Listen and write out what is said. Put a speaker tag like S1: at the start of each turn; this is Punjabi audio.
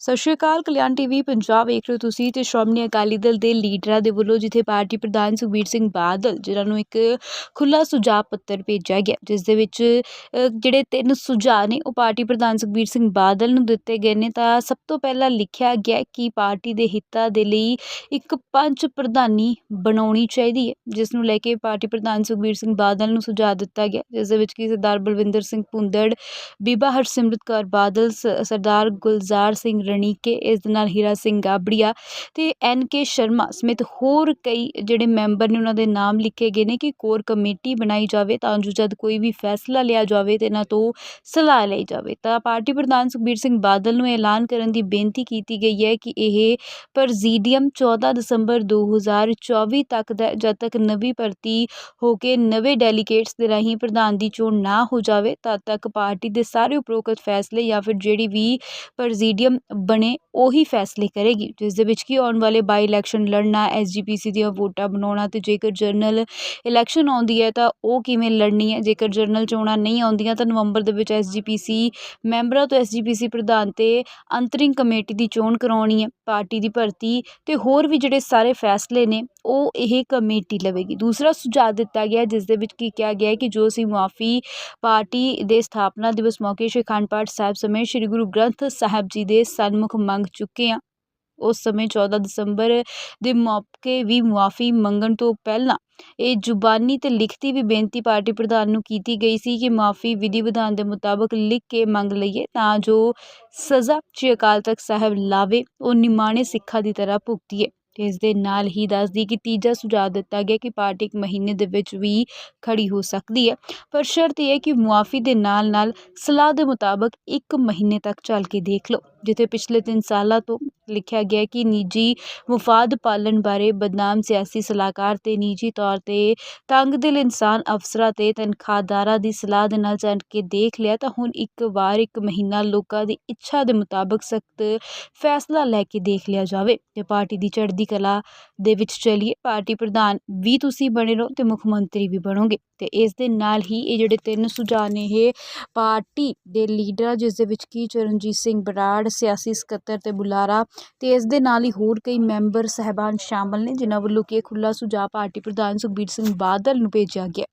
S1: ਸਤਿ ਸ਼੍ਰੀ ਅਕਾਲ ਕਲਿਆਣ ਟੀਵੀ ਪੰਜਾਬ ਵੇਖ ਰਹੇ ਹੋ ਤੁਸੀਂ ਤੇ ਸ਼੍ਰੋਮਣੀ ਅਕਾਲੀ ਦਲ ਦੇ ਲੀਡਰਾਂ ਦੇ ਵੱਲੋਂ ਜਿੱਥੇ ਪਾਰਟੀ ਪ੍ਰਧਾਨ ਸੁਖਬੀਰ ਸਿੰਘ ਬਾਦਲ ਜਿਨ੍ਹਾਂ ਨੂੰ ਇੱਕ ਖੁੱਲਾ ਸੁਝਾਅ ਪੱਤਰ ਭੇਜਿਆ ਗਿਆ ਜਿਸ ਦੇ ਵਿੱਚ ਅ, ਜਿਹੜੇ ਤਿੰਨ ਸੁਝਾਅ ਨੇ ਉਹ ਪਾਰਟੀ ਪ੍ਰਧਾਨ ਸੁਖਬੀਰ ਸਿੰਘ ਬਾਦਲ ਨੂੰ ਦਿੱਤੇ ਗਏ ਨੇ ਤਾਂ ਸਭ ਤੋਂ ਪਹਿਲਾਂ ਲਿਖਿਆ ਗਿਆ ਕਿ ਪਾਰਟੀ ਦੇ ਹਿੱਤਾਂ ਦੇ ਲਈ ਇੱਕ ਪੰਚ ਪ੍ਰਧਾਨੀ ਬਣਾਉਣੀ ਚਾਹੀਦੀ ਹੈ ਜਿਸ ਨੂੰ ਲੈ ਕੇ ਪਾਰਟੀ ਪ੍ਰਧਾਨ ਸੁਖਬੀਰ ਸਿੰਘ ਬਾਦਲ ਨੂੰ ਸੁਝਾਅ ਦਿੱਤਾ ਗਿਆ ਜਿਸ ਦੇ ਵਿੱਚ ਕਿ ਸਰਦਾਰ ਬਲਵਿੰਦਰ ਸਿੰਘ ਭੁੰਦੜ ਬੀਬਾ ਹਰਸਿਮਰਤ ਕੌਰ ਬਾਦਲ ਸ- ਸਰਦਾਰ ਗੁਲਜ਼ਾਰ ਸਿੰਘ ਰਣੀਕੇ, ਇਸ ਦੇ ਨਾਲ ਹੀਰਾ ਸਿੰਘ ਗਾਬੜੀਆ ਅਤੇ ਐਨ ਕੇ ਸ਼ਰਮਾ ਸਮੇਤ ਹੋਰ ਕਈ ਜਿਹੜੇ ਮੈਂਬਰ ਨੇ ਉਹਨਾਂ ਦੇ ਨਾਮ ਲਿਖੇ ਗਏ ਨੇ ਕਿ ਕੋਰ ਕਮੇਟੀ ਬਣਾਈ ਜਾਵੇ ਤਾਂ ਜੋ ਜਦ ਕੋਈ ਵੀ ਫੈਸਲਾ ਲਿਆ ਜਾਵੇ ਤੇ ਇਹਨਾਂ ਤੋਂ ਸਲਾਹ ਲਈ ਜਾਵੇ। ਤਾਂ ਪਾਰਟੀ ਪ੍ਰਧਾਨ ਸੁਖਬੀਰ ਸਿੰਘ ਬਾਦਲ ਨੂੰ ਐਲਾਨ ਕਰਨ ਦੀ ਬੇਨਤੀ ਕੀਤੀ ਗਈ ਹੈ ਕਿ ਇਹ ਪ੍ਰਜ਼ੀਡੀਅਮ 14 ਦਸੰਬਰ 2024 ਤੱਕ ਦਾ ਜਦ ਤੱਕ ਨਵੀਂ ਭਰਤੀ ਹੋ ਕੇ ਨਵੇਂ ਡੈਲੀਗੇਟਸ ਦੇ ਰਾਹੀਂ ਪ੍ਰਧਾਨ ਦੀ ਚੋਣ ਨਾ ਹੋ ਜਾਵੇ, ਤਦ ਤੱਕ ਪਾਰਟੀ ਦੇ ਸਾਰੇ ਉਪਰੋਕਤ ਫੈਸਲੇ ਜਾਂ ਫਿਰ ਜਿਹੜੀ ਵੀ ਪ੍ਰਜ਼ੀਡੀਅਮ ਬਣੇ, ਉਹੀ ਫੈਸਲੇ ਕਰੇਗੀ। ਜਿਸ ਦੇ ਵਿੱਚ ਕੀ ਆਉਣ ਵਾਲੇ ਬਾਈ ਇਲੈਕਸ਼ਨ ਲੜਨਾ ਐਸਜੀਪੀਸੀ ਦੀਆਂ ਵੋਟਾਂ ਬਣਾਉਣਾ ਤੇ ਜੇਕਰ ਜਨਰਲ ਇਲੈਕਸ਼ਨ ਆਉਂਦੀ ਹੈ ਤਾਂ ਉਹ ਕਿਵੇਂ ਲੜਨੀ ਹੈ? ਜੇਕਰ ਜਨਰਲ ਚੋਣਾਂ ਨਹੀਂ ਆਉਂਦੀਆਂ ਤਾਂ ਨਵੰਬਰ ਦੇ ਵਿੱਚ ਐਸਜੀਪੀਸੀ ਮੈਂਬਰਾਂ ਤੋਂ ਐਸਜੀਪੀਸੀ ਪ੍ਰਧਾਨ ਤੇ ਅੰਤਰਿੰਗ ਕਮੇਟੀ ਦੀ ਚੋਣ ਕਰਾਉਣੀ ਹੈ, ਪਾਰਟੀ ਦੀ ਭਰਤੀ ਤੇ ਹੋਰ ਵੀ ਜਿਹੜੇ ਸਾਰੇ ਫੈਸਲੇ ਨੇ ਉਹ ਇਹ ਕਮੇਟੀ ਲਵੇਗੀ। ਦੂਸਰਾ ਸੁਝਾਅ ਦਿੱਤਾ ਗਿਆ ਜਿਸ ਦੇ ਵਿੱਚ ਕੀ ਕਿਹਾ ਗਿਆ ਕਿ ਜੋ ਅਸੀਂ ਮੁਆਫੀ ਪਾਰਟੀ ਦੇ ਸਥਾਪਨਾ ਦਿਵਸ ਮੌਕੇ ਸ਼੍ਰੀ ਅਖੰਡ ਪਾਠ ਸਾਹਿਬ ਸਮੇਂ ਸ਼੍ਰੀ ਗੁਰੂ ਗ੍ਰੰਥ ਸਾਹਿਬ ਜੀ ਦੇ ਸਨਮੁਖ ਮੰਗ ਚੁੱਕੇ ਹਾਂ। ਉਸ ਸਮੇਂ 14 ਦਸੰਬਰ ਦੇ ਮੌਕੇ ਵੀ ਮੁਆਫੀ ਮੰਗਣ ਤੋਂ ਪਹਿਲਾਂ ਇਹ ਜ਼ੁਬਾਨੀ ਤੇ ਲਿਖਤੀ ਵੀ ਬੇਨਤੀ ਪਾਰਟੀ ਪ੍ਰਧਾਨ ਨੂੰ ਕੀਤੀ ਗਈ ਸੀ ਕਿ ਮੁਆਫੀ ਵਿਧੀ ਵਿਧਾਨ ਦੇ ਮੁਤਾਬਕ ਲਿਖ ਕੇ ਮੰਗ ਲਈਏ ਤਾਂ ਜੋ ਸਜ਼ਾ ਸ਼੍ਰੀ ਅਕਾਲ ਤਖਤ ਸਾਹਿਬ ਲਾਵੇ, ਉਹ ਨਿਮਾਣੇ ਸਿੱਖਾਂ ਦੀ ਤਰ੍ਹਾਂ ਭੁਗਤੀਏ। ਤੇ ਇਸ ਦੇ ਨਾਲ ਹੀ ਦੱਸਦੀ ਕਿ ਤੀਜਾ ਸੁਝਾਅ ਦਿੱਤਾ ਗਿਆ ਕਿ ਪਾਰਟੀ ਇੱਕ ਮਹੀਨੇ ਦੇ ਵਿੱਚ ਵੀ ਖੜੀ ਹੋ ਸਕਦੀ ਹੈ। ਪਰ ਸ਼ਰਤ ਇਹ ਹੈ ਕਿ ਮੁਆਫੀ ਦੇ ਨਾਲ ਨਾਲ ਸਲਾਹ ਦੇ ਮੁਤਾਬਕ ਇੱਕ ਮਹੀਨੇ ਤੱਕ ਚੱਲ ਕੇ ਦੇਖ ਲਓ। ਜਿੱਥੇ ਪਿਛਲੇ ਤਿੰਨ ਸਾਲਾਂ ਤੋਂ ਲਿਖਿਆ ਗਿਆ ਕਿ ਨਿੱਜੀ ਮੁਫਾਦ ਪਾਲਣ ਬਾਰੇ ਬਦਨਾਮ ਸਿਆਸੀ ਸਲਾਹਕਾਰ ਅਤੇ ਨਿੱਜੀ ਤੌਰ ਤੇ ਤੰਗ ਦਿਲ ਇਨਸਾਨ ਅਫਸਰਾਂ ਅਤੇ ਤਨਖਾਹਦਾਰਾਂ ਦੀ ਸਲਾਹ ਦੇ ਨਾਲ ਚੱਲ ਕੇ ਦੇਖ ਲਿਆ, ਤਾਂ ਹੁਣ ਇੱਕ ਵਾਰ ਇੱਕ ਮਹੀਨਾ ਲੋਕਾਂ ਦੀ ਇੱਛਾ ਦੇ ਮੁਤਾਬਕ ਸਖਤ ਫੈਸਲਾ ਲੈ ਕੇ ਦੇਖ ਲਿਆ ਜਾਵੇ। ਅਤੇ ਪਾਰਟੀ ਦੀ ਚੜ੍ਹਦੀ ਕਲਾ ਦੇ ਵਿੱਚ ਚਲੀਏ। ਪਾਰਟੀ ਪ੍ਰਧਾਨ ਵੀ ਤੁਸੀਂ ਬਣੇ ਰਹੋ ਅਤੇ ਮੁੱਖ ਮੰਤਰੀ ਵੀ ਬਣੋਗੇ। ਅਤੇ ਇਸ ਦੇ ਨਾਲ ਹੀ ਇਹ ਜਿਹੜੇ ਤਿੰਨ ਸੁਝਾਅ ਨੇ, ਇਹ ਪਾਰਟੀ ਦੇ ਲੀਡਰਾਂ, ਜਿਸ ਦੇ ਵਿੱਚ ਕਿ ਚਰਨਜੀਤ ਸਿੰਘ ਬਰਾੜ ਸਿਆਸੀ ਸਕੱਤਰ ਤੇ ਬੁਲਾਰਾ ਤੇ ਇਸ ਦੇ ਨਾਲ ਹੀ ਹੋਰ ਕਈ ਮੈਂਬਰ ਸਾਹਿਬਾਨ ਸ਼ਾਮਲ ਨੇ, ਜਿਨ੍ਹਾਂ ਵੱਲੋਂ ਕਿ ਇਹ ਖੁੱਲਾ ਸੁਝਾਅ ਪਾਰਟੀ ਪ੍ਰਧਾਨ ਸੁਖਬੀਰ ਸਿੰਘ ਬਾਦਲ ਨੂੰ ਭੇਜਿਆ ਗਿਆ।